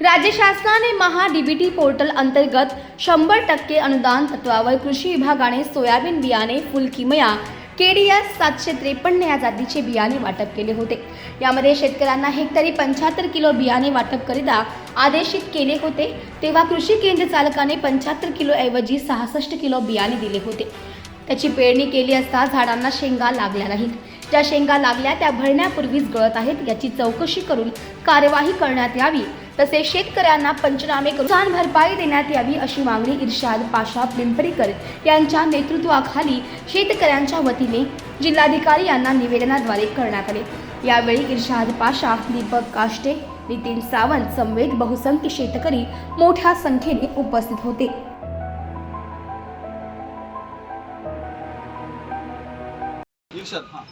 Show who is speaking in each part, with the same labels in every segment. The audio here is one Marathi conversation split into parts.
Speaker 1: राज्य शासनाने महा डीबीटी पोर्टल अंतर्गत शंभर टक्के अनुदान तत्वावर कृषी विभागाने सोयाबीन बियाणे फुलकिमया केडीएस सातशे त्रेपन्न या जातीचे बियाणे वाटप केले होते. यामध्ये शेतकऱ्यांना हेक्टरी पंच्याहत्तर किलो बियाणे वाटप करिता आदेशित केले होते तेव्हा कृषी केंद्र चालकाने पंच्याहत्तर किलो ऐवजी सहासष्ट किलो बियाणे दिले होते. त्याची पेरणी केली असता झाडांना शेंगा लागल्या नाहीत. ज्या शेंगा लागल्या त्या भरण्यापूर्वीच गळत आहेत. याची चौकशी करून कार्यवाही करण्यात यावी. तसेच शेतकऱ्यांना पंचनामे करून नुकसान भरपाई देण्यात यावी अशी मागणी इर्शाद पाशा पिंपरीकर यांच्या नेतृत्वाखाली शेतकऱ्यांच्या वतीने जिल्हाधिकारी यांना निवेदनाद्वारे करण्यात आले. यावेळी इर्शाद पाशा दीपक काष्टे नितीन सावंत समवेत बहुसंख्य शेतकरी मोठ्या संख्येने उपस्थित होते.
Speaker 2: इर्षद हां.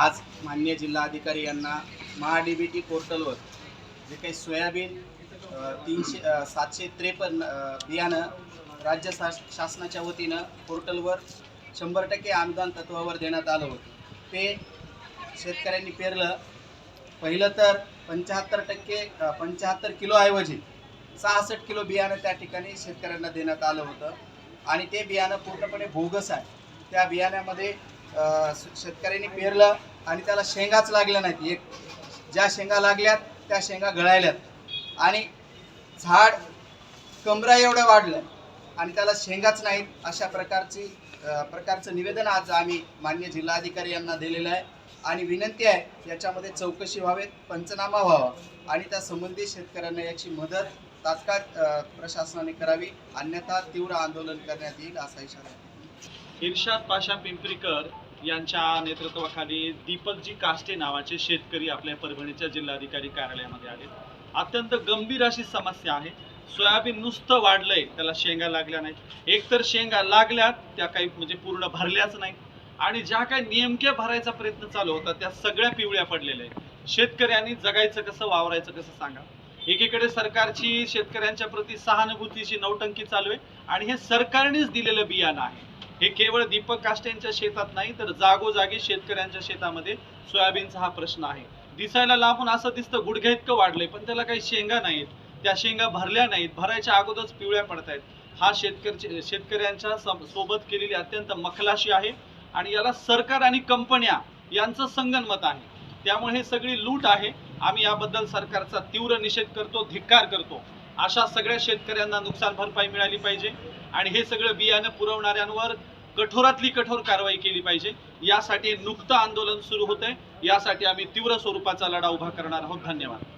Speaker 3: आज मान्य जिल्हाधिकारी यांना महाडीबीटी पोर्टलवर जे काही सोयाबीन तीनशे सातशे त्रेपन्न बियाणं राज्य शास शासनाच्या वतीनं पोर्टलवर शंभर टक्के अनुदान तत्वावर देण्यात आलं होतं. ते शेतकऱ्यांनी पेरलं. पहिलं तर पंच्याहत्तर टक्के पंच्याहत्तर किलोऐवजी सहासष्ट किलो बियाणं त्या ठिकाणी शेतकऱ्यांना देण्यात आलं होतं. आणि ते बियाणं पूर्णपणे बोगस आहे. त्या बियाण्यामध्ये शेतकऱ्यांनी पेरलं आणि त्याला शेंगाच लागल्या नाहीत. एक ज्या शेंगा लागल्यात त्या शेंगा गळायल्यात. आणि झाड कमरा एवढं वाढलं आणि त्याला शेंगाच नाहीत अशा प्रकारची प्रकारचं निवेदन आज आम्ही मान्य जिल्हाधिकारी यांना दिलेलं आहे. आणि विनंती आहे याच्यामध्ये चौकशी व्हावेत पंचनामा व्हावा आणि त्या संबंधित शेतकऱ्यांना याची मदत तात्काळ प्रशासनाने करावी. अन्यथा तीव्र आंदोलन करण्यात येईल असा इशारा
Speaker 2: इर्षाद पाशा पिंपरीकर यांच्या नेतृत्वाखाली दीपकजी काष्टे नावाचे शेतकरी आपल्या परभणीच्या जिल्हाधिकारी कार्यालयामध्ये आले. अत्यंत गंभीर अशी समस्या आहे. सोयाबीन नुसतं वाढलंय त्याला शेंगा लागल्या नाहीत. एकतर शेंगा लागल्यात त्या काही म्हणजे पूर्ण भरल्याच नाही आणि ज्या काही नेमक्या भरायचा प्रयत्न चालू होता त्या सगळ्या पिवळ्या पडलेल्या आहेत. शेतकऱ्यांनी जगायचं कसं वावरायचं कसं सांगा. एकीकडे सरकारची शेतकऱ्यांच्या प्रती सहानुभूतीची नौटंकी चालू आहे आणि हे सरकारनेच दिलेलं बियाणं आहे. हे केवळ दीपक काष्टेंच्या शेतात नाही तर जागोजागी शेतकऱ्यांच्या शेतामध्ये सोयाबीनचा हा प्रश्न आहे. दिसायला लांबून असं दिसतं गुडघ्या इतकं वाढलंय पण त्याला काही शेंगा नाहीत. त्या शेंगा भरल्या नाहीत भरायच्या अगोदरच पिवळ्या पडत आहेत हा शेतकरी शेतकऱ्यांच्या सोबत केलेली अत्यंत मखलाशी आहे आणि याला सरकार आणि कंपन्या यांचं संगनमत आहे. त्यामुळे हे सगळी लूट आहे. आम्ही याबद्दल सरकारचा तीव्र निषेध करतो धिक्कार करतो. अशा सगळ्या शेतकऱ्यांना नुकसान भरपाई मिळाली पाहिजे आणि हे सगळं बियाणं पुरवणाऱ्यांवर कठोरातली कठोर कारवाई केली पाहिजे. यासाठी नुकतं आंदोलन सुरू होतंय. यासाठी आम्ही तीव्र स्वरूपाचा लढा उभा करणार आहोत. धन्यवाद.